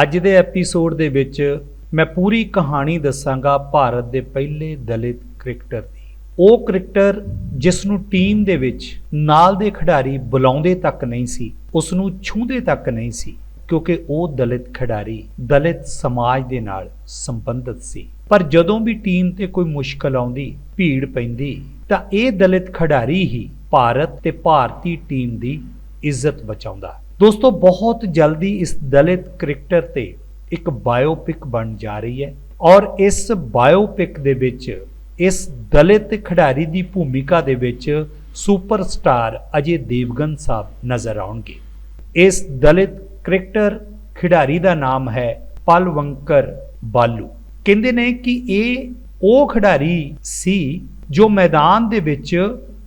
ਅੱਜ ਦੇ ਐਪੀਸੋਡ ਦੇ ਵਿੱਚ ਮੈਂ ਪੂਰੀ ਕਹਾਣੀ ਦੱਸਾਂਗਾ ਭਾਰਤ ਦੇ ਪਹਿਲੇ ਦਲਿਤ ਕ੍ਰਿਕਟਰ ਦੀ। ਉਹ ਕ੍ਰਿਕਟਰ ਜਿਸ ਨੂੰ ਟੀਮ ਦੇ ਵਿੱਚ ਨਾਲ ਦੇ ਖਿਡਾਰੀ ਬੁਲਾਉਂਦੇ ਤੱਕ ਨਹੀਂ ਸੀ, ਉਸ ਨੂੰ ਛੂੰਹਦੇ ਤੱਕ ਨਹੀਂ ਸੀ, ਕਿਉਂਕਿ ਉਹ ਦਲਿਤ ਖਿਡਾਰੀ, ਦਲਿਤ ਸਮਾਜ ਦੇ ਨਾਲ ਸੰਬੰਧਿਤ ਸੀ। ਪਰ ਜਦੋਂ ਵੀ ਟੀਮ ਤੇ ਕੋਈ ਮੁਸ਼ਕਲ ਆਉਂਦੀ, ਭੀੜ ਪੈਂਦੀ, ਤਾਂ ਇਹ ਦਲਿਤ ਖਿਡਾਰੀ ਹੀ ਭਾਰਤ ਤੇ ਭਾਰਤੀ ਟੀਮ ਦੀ ਇੱਜ਼ਤ ਬਚਾਉਂਦਾ। ਦੋਸਤੋ, ਬਹੁਤ ਜਲਦੀ ਇਸ ਦਲਿਤ ਕ੍ਰਿਕਟਰ ਤੇ ਇੱਕ ਬਾਇਓਪਿਕ ਬਣ ਜਾ ਰਹੀ ਹੈ ਔਰ ਇਸ ਬਾਇਓਪਿਕ ਦੇ ਵਿੱਚ, ਇਸ ਦਲਿਤ ਖਿਡਾਰੀ ਦੀ ਭੂਮਿਕਾ ਦੇ ਵਿੱਚ ਸੁਪਰਸਟਾਰ ਅਜੇ ਦੇਵਗਨ ਸਾਹਿਬ ਨਜ਼ਰ ਆਉਣਗੇ। ਇਸ ਦਲਿਤ ਕ੍ਰਿਕਟਰ ਖਿਡਾਰੀ ਦਾ ਨਾਮ ਹੈ ਪਲਵੰਕਰ ਬਾਲੂ। ਕਹਿੰਦੇ ਨੇ ਕਿ ਇਹ ਉਹ ਖਿਡਾਰੀ ਸੀ ਜੋ ਮੈਦਾਨ ਦੇ ਵਿੱਚ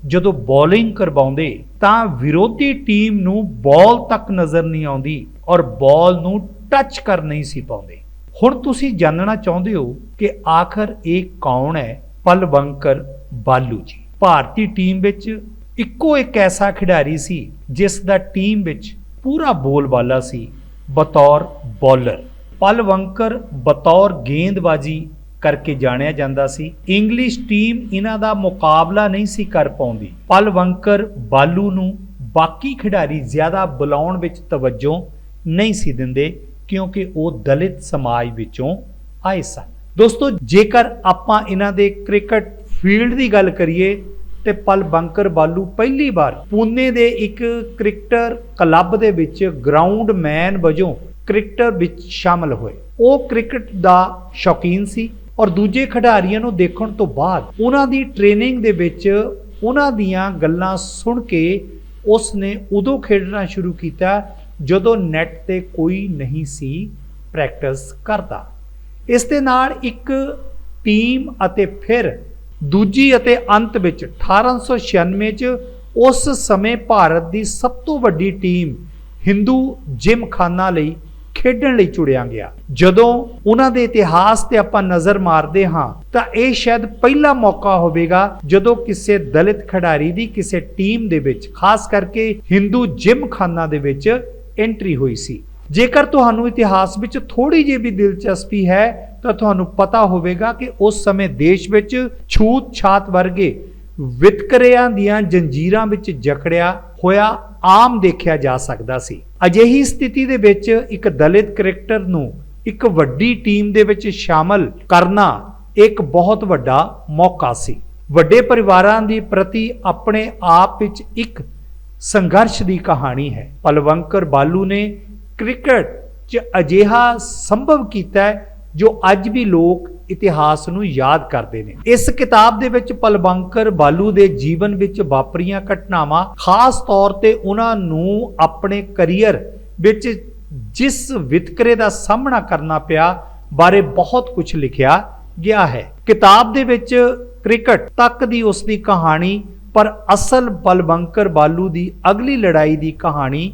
ਜਦੋਂ ਬੋਲਿੰਗ ਕਰਵਾਉਂਦੇ, ਤਾਂ ਵਿਰੋਧੀ ਟੀਮ ਨੂੰ ਬਾਲ ਤੱਕ ਨਜ਼ਰ ਨਹੀਂ ਆਉਂਦੀ ਔਰ ਬਾਲ ਨੂੰ ਟੱਚ ਕਰ ਨਹੀਂ ਸੀ ਪਾਉਂਦੇ। ਹੁਣ ਤੁਸੀਂ ਜਾਣਨਾ ਚਾਹੁੰਦੇ ਹੋ ਕਿ ਆਖਰ ਇਹ ਕੌਣ ਹੈ? ਪਲਵੰਕਰ ਬਾਲੂ ਜੀ। ਭਾਰਤੀ ਟੀਮ ਵਿੱਚ ਇੱਕੋ ਇੱਕ ਐਸਾ ਖਿਡਾਰੀ ਸੀ ਜਿਸ ਦਾ ਟੀਮ ਵਿੱਚ ਪੂਰਾ ਬੋਲਬਾਲਾ ਸੀ, ਬਤੌਰ ਬੋਲਰ ਪਲਵੰਕਰ ਬਤੌਰ ਗੇਂਦਬਾਜ਼ੀ ਕਰਕੇ ਜਾਣਿਆ ਜਾਂਦਾ ਸੀ। ਇੰਗਲਿਸ਼ ਟੀਮ ਇਹਨਾਂ ਦਾ ਮੁਕਾਬਲਾ ਨਹੀਂ ਸੀ ਕਰ ਪਾਉਂਦੀ। ਪਲਵੰਕਰ ਬਾਲੂ ਨੂੰ ਬਾਕੀ ਖਿਡਾਰੀ ਜ਼ਿਆਦਾ ਬੁਲਾਉਣ ਵਿੱਚ ਤਵੱਜੋ ਨਹੀਂ ਸੀ ਦਿੰਦੇ, ਕਿਉਂਕਿ ਉਹ ਦਲਿਤ ਸਮਾਜ ਵਿੱਚੋਂ ਆਏ ਸਨ। ਦੋਸਤੋ, ਜੇਕਰ ਆਪਾਂ ਇਹਨਾਂ ਦੇ ਕ੍ਰਿਕਟ ਫੀਲਡ ਦੀ ਗੱਲ ਕਰੀਏ, ਤੇ ਪਲਵੰਕਰ ਬਾਲੂ ਪਹਿਲੀ ਵਾਰ ਪੂਨੇ ਦੇ ਇੱਕ ਕ੍ਰਿਕਟਰ ਕਲੱਬ ਦੇ ਵਿੱਚ ਗਰਾਊਂਡ ਮੈਨ ਵਜੋਂ ਕ੍ਰਿਕਟਰ ਵਿੱਚ ਸ਼ਾਮਲ ਹੋਏ। ਉਹ ਕ੍ਰਿਕਟ ਦਾ ਸ਼ੌਕੀਨ ਸੀ। ਔਰ ਦੂਜੇ ਖਿਡਾਰੀਆਂ ਨੂੰ ਦੇਖਣ ਤੋਂ ਬਾਅਦ ਉਹਨਾਂ ਦੀ ਟ੍ਰੇਨਿੰਗ ਦੇ ਵਿੱਚ ਉਹਨਾਂ ਦੀਆਂ ਗੱਲਾਂ ਸੁਣ ਕੇ ਉਸ ਨੇ ਉਦੋਂ ਖੇਡਣਾ ਸ਼ੁਰੂ ਕੀਤਾ ਜਦੋਂ ਨੈਟ ਤੇ ਕੋਈ ਨਹੀਂ ਸੀ ਪ੍ਰੈਕਟਿਸ ਕਰਦਾ। ਇਸ ਦੇ ਨਾਲ ਇੱਕ ਟੀਮ ਅਤੇ ਫਿਰ ਦੂਜੀ ਅਤੇ ਅੰਤ ਵਿੱਚ 1896 ਚ ਉਸ ਸਮੇਂ ਭਾਰਤ ਦੀ ਸਭ ਤੋਂ ਵੱਡੀ ਟੀਮ ਹਿੰਦੂ ਜਿਮਖਾਨਾ ਲਈ ਖੇਡਣ ਲਈ ਚੁਣਿਆ ਗਿਆ। ਜਦੋਂ ਉਹਨਾਂ ਦੇ ਇਤਿਹਾਸ ਤੇ ਆਪਾਂ ਨਜ਼ਰ ਮਾਰਦੇ ਹਾਂ, ਤਾਂ ਇਹ ਸ਼ਾਇਦ ਪਹਿਲਾ ਮੌਕਾ ਹੋਵੇਗਾ ਜਦੋਂ ਕਿਸੇ ਦਲਿਤ ਖਿਡਾਰੀ ਦੀ ਕਿਸੇ ਟੀਮ ਦੇ ਵਿੱਚ, ਖਾਸ ਕਰਕੇ ਹਿੰਦੂ ਜਿਮਖਾਨਾ ਦੇ ਵਿੱਚ ਐਂਟਰੀ ਹੋਈ ਸੀ। ਜੇਕਰ ਤੁਹਾਨੂੰ ਇਤਿਹਾਸ ਵਿੱਚ ਥੋੜੀ ਜਿਹੀ ਵੀ ਦਿਲਚਸਪੀ ਹੈ, ਤਾਂ ਤੁਹਾਨੂੰ ਪਤਾ ਹੋਵੇਗਾ ਕਿ ਉਸ ਸਮੇਂ ਦੇਸ਼ ਵਿੱਚ ਛੂਤ ਛਾਤ ਵਰਗੇ ਵਿਤਕਰਿਆਂ ਦੀਆਂ ਜੰਜੀਰਾਂ ਵਿੱਚ ਜਕੜਿਆ ਹੋਇਆ ਆਮ ਦੇਖਿਆ ਜਾ ਸਕਦਾ ਸੀ। ਅਜਿਹੀ ਸਥਿਤੀ ਦੇ ਵਿੱਚ ਇੱਕ ਦਲਿਤ ਕ੍ਰਿਕਟਰ ਨੂੰ ਇੱਕ ਵੱਡੀ ਟੀਮ ਦੇ ਵਿੱਚ ਸ਼ਾਮਲ ਕਰਨਾ ਇੱਕ ਬਹੁਤ ਵੱਡਾ ਮੌਕਾ ਸੀ। ਵੱਡੇ ਪਰਿਵਾਰਾਂ ਦੀ ਪ੍ਰਤੀ ਆਪਣੇ ਆਪ ਵਿੱਚ ਇੱਕ ਸੰਘਰਸ਼ ਦੀ ਕਹਾਣੀ ਹੈ। ਪਲਵੰਕਰ ਬਾਲੂ ਨੇ ਕ੍ਰਿਕਟ 'ਚ ਅਜਿਹਾ ਸੰਭਵ ਕੀਤਾ ਜੋ ਅੱਜ ਵੀ ਲੋਕ ਇਤਿਹਾਸ ਨੂੰ ਯਾਦ ਕਰਦੇ ਨੇ। ਇਸ ਕਿਤਾਬ ਦੇ ਵਿੱਚ ਪਲਵੰਕਰ ਬਾਲੂ ਦੇ ਜੀਵਨ ਵਿੱਚ ਵਾਪਰੀਆਂ ਘਟਨਾਵਾਂ, ਖਾਸ ਤੌਰ ਤੇ ਉਹਨਾਂ ਨੂੰ ਆਪਣੇ ਕੈਰੀਅਰ ਵਿੱਚ ਜਿਸ ਵਿਤਕਰੇ ਦਾ ਸਾਹਮਣਾ ਕਰਨਾ ਪਿਆ ਬਾਰੇ ਬਹੁਤ ਕੁਝ ਲਿਖਿਆ ਗਿਆ ਹੈ। ਕਿਤਾਬ ਦੇ ਵਿੱਚ ਕ੍ਰਿਕਟ ਤੱਕ ਦੀ ਉਸ ਦੀ ਕਹਾਣੀ, ਪਰ ਅਸਲ ਬਲਵੰਕਰ ਬਾਲੂ ਦੀ ਅਗਲੀ ਲੜਾਈ ਦੀ ਕਹਾਣੀ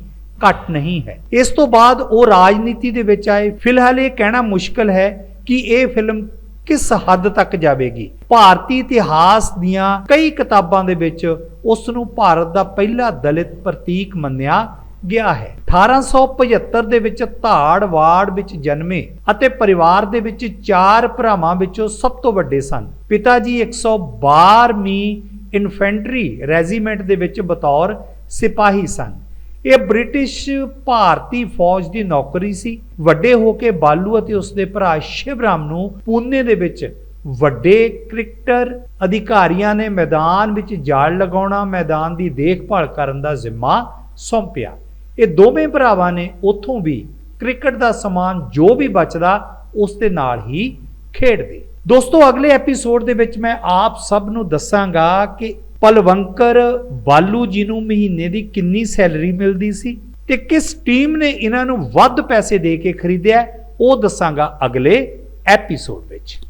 ਘੱਟ ਨਹੀਂ ਹੈ। ਇਸ ਤੋਂ ਬਾਅਦ ਉਹ ਰਾਜਨੀਤੀ ਦੇ ਵਿੱਚ ਆਏ। ਫਿਲਹਾਲ ਇਹ ਕਹਿਣਾ ਮੁਸ਼ਕਲ ਹੈ ਕਿ ਇਹ ਫਿਲਮ ਕਿਸ ਹੱਦ ਤੱਕ ਜਾਵੇਗੀ? ਭਾਰਤੀ ਇਤਿਹਾਸ ਦੀਆਂ ਕਈ ਕਿਤਾਬਾਂ ਦੇ ਵਿੱਚ ਉਸ ਨੂੰ ਭਾਰਤ ਦਾ ਪਹਿਲਾ ਦਲਿਤ ਪ੍ਰਤੀਕ ਮੰਨਿਆ ਗਿਆ ਹੈ। 1875 ਦੇ ਵਿੱਚ ਧਾੜਵਾੜ ਵਿੱਚ ਜਨਮੇ ਅਤੇ ਪਰਿਵਾਰ ਦੇ ਵਿੱਚ ਚਾਰ ਭਰਾਵਾਂ ਵਿੱਚੋਂ ਸਭ ਤੋਂ ਵੱਡੇ ਸਨ। ਪਿਤਾ ਜੀ 112ਵੀਂ ਇਨਫੈਂਟਰੀ ਰੈਜੀਮੈਂਟ ਦੇ ਵਿੱਚ ਬਤੌਰ ਸਿਪਾਹੀ ਸਨ। ਇਹ ਬ੍ਰਿਟਿਸ਼ ਭਾਰਤੀ ਫੌਜ ਦੀ ਨੌਕਰੀ ਸੀ। ਵੱਡੇ ਹੋ ਕੇ ਬਾਲੂ ਅਤੇ ਉਸਦੇ ਭਰਾ ਸ਼ਿਵਰਾਮ ਨੂੰ ਪੂਨੇ ਦੇ ਵਿੱਚ ਵੱਡੇ ਕ੍ਰਿਕਟਰ ਅਧਿਕਾਰੀਆਂ ਨੇ ਮੈਦਾਨ ਵਿੱਚ ਜਾਲ ਲਗਾਉਣਾ, ਮੈਦਾਨ ਦੀ ਦੇਖਭਾਲ ਕਰਨ ਦਾ ਜ਼ਿੰਮਾ ਸੌਂਪਿਆ। ਇਹ ਦੋਵੇਂ ਭਰਾਵਾਂ ਨੇ ਉੱਥੋਂ ਵੀ ਕ੍ਰਿਕਟ ਦਾ ਸਮਾਨ ਜੋ ਵੀ ਬਚਦਾ ਉਸ ਦੇ ਨਾਲ ਹੀ ਖੇਡਦੇ। ਦੋਸਤੋ, ਅਗਲੇ ਐਪੀਸੋਡ ਦੇ ਵਿੱਚ ਮੈਂ ਆਪ ਸਭ ਨੂੰ ਦੱਸਾਂਗਾ ਕਿ ਪਲਵੰਕਰ ਬਾਲੂ ਜੀ ਨੂੰ ਮਹੀਨੇ ਦੀ ਕਿੰਨੀ ਸੈਲਰੀ ਮਿਲਦੀ ਸੀ ਤੇ ਕਿਸ ਟੀਮ ਨੇ ਇਹਨਾਂ ਨੂੰ ਵੱਧ ਪੈਸੇ ਦੇ ਕੇ ਖਰੀਦਿਆ, ਉਹ ਦੱਸਾਂਗਾ ਅਗਲੇ ਐਪੀਸੋਡ ਵਿੱਚ।